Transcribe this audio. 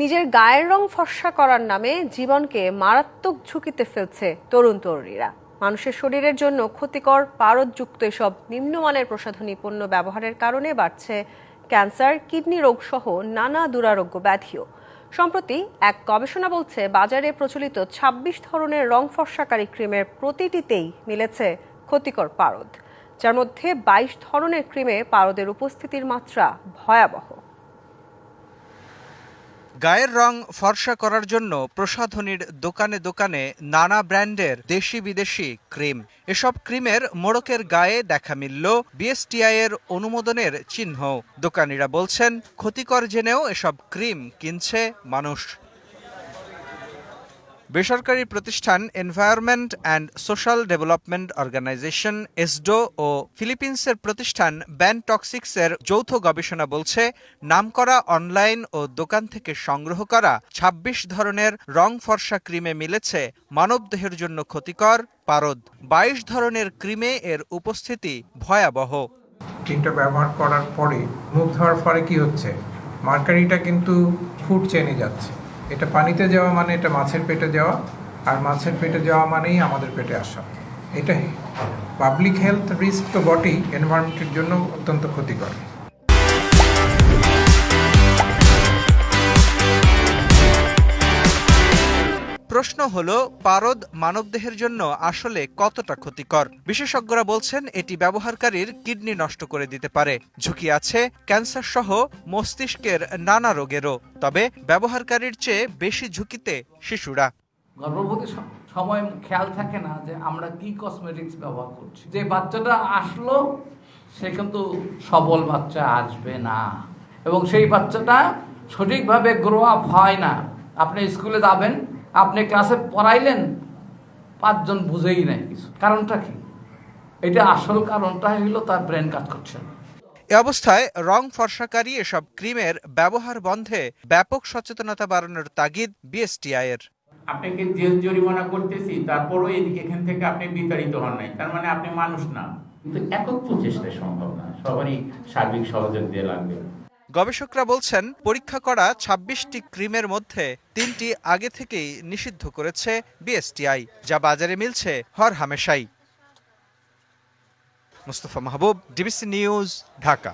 নিজের গায়ের রং ফর্সা করার নামে জীবনকে মারাত্মক ঝুঁকিতে ফেলছে তরুণ তরুণীরা। মানুষের শরীরের জন্য ক্ষতিকর, পারদযুক্ত এসব নিম্নমানের প্রসাধনী পণ্য ব্যবহারের কারণে বাড়ছে ক্যান্সার, কিডনি রোগ সহ নানা দুরারোগ্য ব্যাধিও। সম্প্রতি এক গবেষণা বলছে, বাজারে প্রচলিত ২৬ ধরনের রং ফর্সাকারী ক্রিমের প্রতিটিতেই মিলেছে ক্ষতিকর পারদ, যার মধ্যে ২২ ধরনের ক্রিমে পারদের উপস্থিতির মাত্রা ভয়াবহ। গায়ের রং ফর্সা করার জন্য প্রসাধনীর দোকানে দোকানে নানা ব্র্যান্ডের দেশি বিদেশি ক্রিম। এসব ক্রিমের মোড়কের গায়ে দেখা মিলল বিএসটিআই এর অনুমোদনের চিহ্ন। দোকানিরা বলছেন, ক্ষতিকর জেনেও এসব ক্রিম কিনছে মানুষ। বেসরকারি প্রতিষ্ঠান environment and social development organization ESDO ও ফিলিপিন্সের প্রতিষ্ঠান ব্যান টক্সিক্সের যৌথ গবেষণা বলছে, নামকরা অনলাইন ও দোকান থেকে সংগ্রহ করা ২৬ ধরনের রং ফর্সা ক্রিমে মিলেছে মানবদেহের জন্য ক্ষতিকর পারদ। ২২ ধরনের ক্রিমে এর উপস্থিতি ভয়াবহ। ক্রিমটা ব্যবহার করার পরে মুখ ধোয়ার ফলে কি হচ্ছে? মার্কারিটা কিন্তু ফুড চেনে যাচ্ছে। এটা পানিতে যাওয়া মানে এটা মাছের পেটে যাওয়া, আর মাছের পেটে যাওয়া মানেই আমাদের পেটে আসা। এটাই। পাবলিক হেলথ রিস্ক তো বটেই এনভায়রনমেন্টের জন্য অত্যন্ত ক্ষতিকর। প্রশ্ন হলো, পারদ মানবদেহের জন্য আসলে কতটা ক্ষতিকর? বিশেষজ্ঞরা বলছেন, এটি ব্যবহারকারীর কিডনি নষ্ট করে দিতে পারে। ঝুঁকি আছে, ক্যান্সার সহ মস্তিষ্কের নানা রোগেরও। তবে ব্যবহারকারীর চেয়ে বেশি ঝুঁকিতে শিশুরা। গর্ভবতী সময় খেয়াল থাকে না যে আমরা কি কসমেটিক্স ব্যবহার করছি। যে বাচ্চাটা আসলো, সে কিন্তু সবল বাচ্চা আসবে না। এবং সেই বাচ্চাটা সঠিকভাবে গ্রো আপ হয় না। আপনি স্কুলে যাবেন আপনি ক্লাসে পড়াইলেন পাঁচজন বুঝেই নেয় কিছু। কারণটা কি? এটা আসল কারণটা হলো তার ব্রেন কাজ করছে। না এ অবস্থায় রং ফর্সাকারী এসব ক্রিমের ব্যবহার বন্ধে ব্যাপক সচেতনতা বাড়ানোর তাগিদ বিএসটিআই এর। আপনাকে জেল জরিমানা করতেছি তারপরও এদিকে এখান থেকে আপনি বিতাড়িত হন নাই। তার মানে আপনি মানুষ না। কিন্তু একক প্রচেষ্টায় সম্ভব না। সবারই সার্বিক সহযোগ দিয়ে লাগবে। গবেষকরা বলছেন, পরীক্ষা করা ২৬টি ক্রিমের মধ্যে তিনটি আগে থেকেই নিষিদ্ধ করেছে বিএসটিআই, যা বাজারে মিলছে হর হামেশাই। Mustafa Mahbub, DBC news, Dhaka.